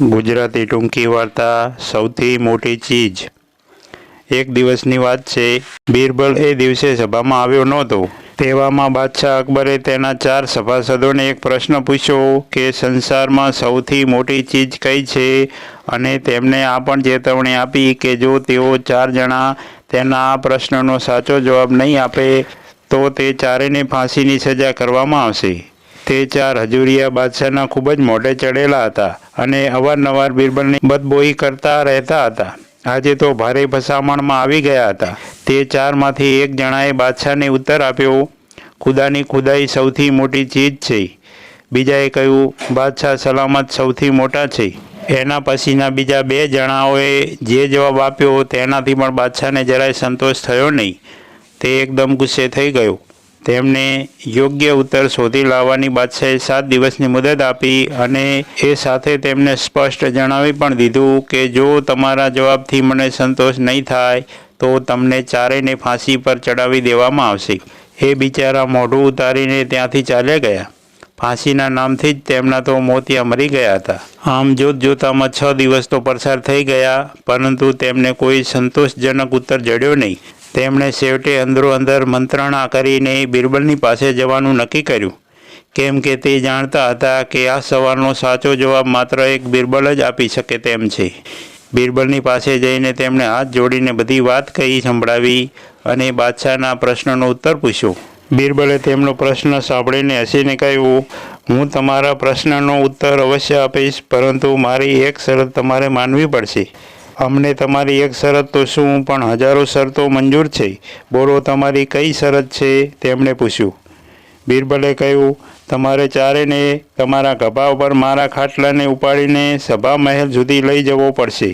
ગુજરાતી ટૂંકી વાર્તા સૌથી મોટી ચીજ. એક દિવસની વાત છે, બીરબલ એ દિવસે સભામાં આવ્યો નહોતો. તેવામાં બાદશાહ અકબરે તેના ચાર સભાસદોને એક પ્રશ્ન પૂછ્યો કે સંસારમાં સૌથી મોટી ચીજ કઈ છે? અને તેમને આ પણ ચેતવણી આપી કે જો તેઓ ચાર જણા તેના આ પ્રશ્નનો સાચો જવાબ નહીં આપે, તો તે ચારેને ફાંસીની સજા કરવામાં આવશે. તે ચાર હજુરિયા બાદશાહના ખૂબ જ મોઢે ચડેલા હતા અને અવારનવાર બિરબલની બદબોઈ કરતા રહેતા હતા. આજે તો ભારે ફસામણમાં આવી ગયા હતા. તે ચારમાંથી એક જણાએ બાદશાહને ઉત્તર આપ્યો, ખુદાની ખુદાઈ સૌથી મોટી ચીજ છે. બીજાએ કહ્યું, બાદશાહ સલામત સૌથી મોટા છે. એના પછીના બીજા બે જણાઓએ જે જવાબ આપ્યો તેનાથી પણ બાદશાહને જરાય સંતોષ થયો નહીં. તે એકદમ ગુસ્સે થઈ ગયો. તેમને યોગ્ય ઉત્તર શોધી લાવવાની બાદશાહે સાત દિવસની મુદત આપી અને એ સાથે તેમને સ્પષ્ટ જણાવી પણ દીધું કે જો તમારા જવાબથી મને સંતોષ નહીં થાય, તો તમને ચારેયને ફાંસી પર ચડાવી દેવામાં આવશે. એ બિચારા મોઢું ઉતારીને ત્યાંથી ચાલ્યા ગયા. ફાંસીના નામથી જ તેમના તો મોતિયા મરી ગયા હતા. આમ જોત જોતામાં છ દિવસ તો પસાર થઈ ગયા, પરંતુ તેમને કોઈ સંતોષજનક ઉત્તર જડ્યો નહીં. તેમણે છેવટે અંદરો અંદર મંત્રણા કરીને બિરબલની પાસે જવાનું નક્કી કર્યું. કેમ કે તે જાણતા હતા કે આ સવાલનો સાચો જવાબ માત્ર એક બિરબલ જ આપી શકે તેમ છે. બિરબલની પાસે જઈને તેમણે હાથ જોડીને બધી વાત કહી સંભળાવી અને બાદશાહના પ્રશ્નનો ઉત્તર પૂછ્યો. બિરબલે તેમનો પ્રશ્ન સાંભળીને હસીને કહ્યું, હું તમારા પ્રશ્નનો ઉત્તર અવશ્ય આપીશ, પરંતુ મારી એક શરત તમારે માનવી પડશે. અમને તમારી એક શરત તો શું? પણ હજારો શરતો મંજૂર છે. બોલો, તમારી કઈ શરત છે? તેમણે પૂછ્યું. બિરબલે કહ્યું, તમારે ચારેને તમારા ગભા ઉપર મારા ખાટલાને ઉપાડીને સભા મહેલ સુધી લઈ જવો પડશે.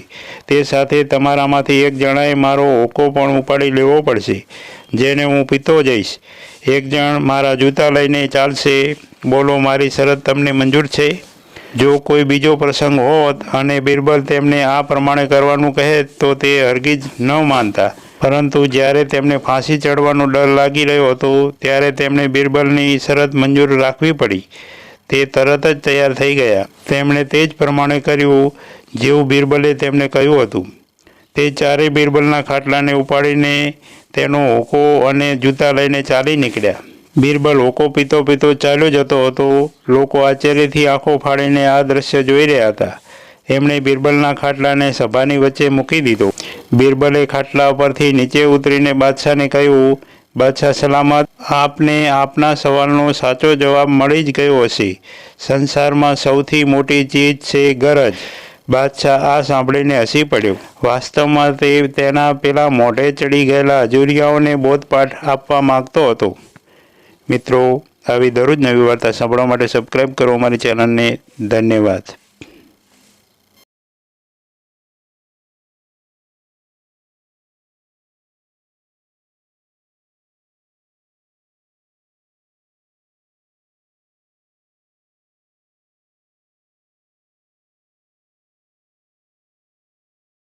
તે સાથે તમારામાંથી એક જણાએ મારો હોકો પણ ઉપાડી લેવો પડશે, જેને હું પીતો જઈશ. એક જણ મારા જૂતા લઈને ચાલશે. બોલો, મારી શરત તમને મંજૂર છે? જો કોઈ બીજો પ્રસંગ હોત અને બિરબલ તેમને આ પ્રમાણે કરવાનું કહે, તો તે હરગીજ ન માનતા. પરંતુ જ્યારે તેમને ફાંસી ચડવાનો ડર લાગી રહ્યો હતો, ત્યારે તેમણે બિરબલની શરત મંજૂર રાખવી પડી. તે તરત જ તૈયાર થઈ ગયા. તેમણે તે જ પ્રમાણે કર્યું જેવું બિરબલે તેમને કહ્યું હતું. તે ચારેય બિરબલના ખાટલાને ઉપાડીને તેનો હોકો અને જૂતા લઈને ચાલી નીકળ્યા. બિરબલ હોકો પીતો પીતો ચાલ્યો જતો હતો. લોકો આશ્ચર્યથી આંખો ફાડીને આ દ્રશ્ય જોઈ રહ્યા હતા. એમણે બિરબલના ખાટલાને સભાની વચ્ચે મૂકી દીધો. બિરબલે ખાટલા પરથી નીચે ઉતરીને બાદશાહને કહ્યું, બાદશાહ સલામત, આપને આપના સવાલનો સાચો જવાબ મળી જ ગયો હશે. સંસારમાં સૌથી મોટી ચીજ છે ગરજ. બાદશાહ આ સાંભળીને હસી પડ્યો. વાસ્તવમાં તે તેના પેલા મોઢે ચડી ગયેલા અજુરિયાઓને બોધપાઠ આપવા માંગતો હતો. મિત્રો આવી દરરોજ નવી વાર્તા સાંભળવા માટે સબસ્ક્રાઈબ કરો અમારી ચેનલને ધન્યવાદ.